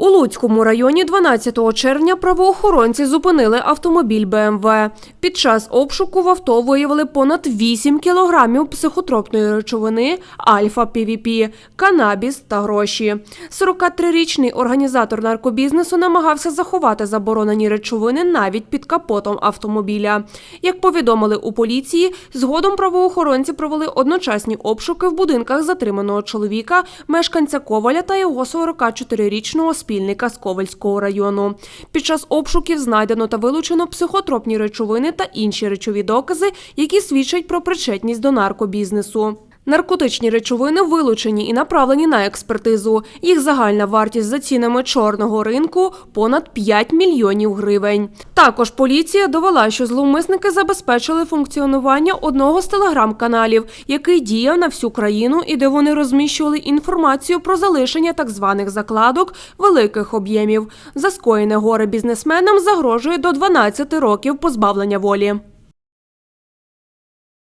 У Луцькому районі 12 червня правоохоронці зупинили автомобіль БМВ. Під час обшуку в авто виявили понад 8 кілограмів психотропної речовини альфа-півіпі, канабіс та гроші. 43-річний організатор наркобізнесу намагався заховати заборонені речовини навіть під капотом автомобіля. Як повідомили у поліції, згодом правоохоронці провели одночасні обшуки в будинках затриманого чоловіка, мешканця Коваля та його 44-річного спільника з Ковальського району. Під час обшуків знайдено та вилучено психотропні речовини та інші речові докази, які свідчать про причетність до наркобізнесу. Наркотичні речовини вилучені і направлені на експертизу. Їх загальна вартість за цінами чорного ринку понад 5 мільйонів гривень. Також поліція довела, що зловмисники забезпечили функціонування одного з телеграм-каналів, який діяв на всю країну і де вони розміщували інформацію про залишення так званих закладок великих об'ємів. За скоєне горе бізнесменам загрожує до 12 років позбавлення волі.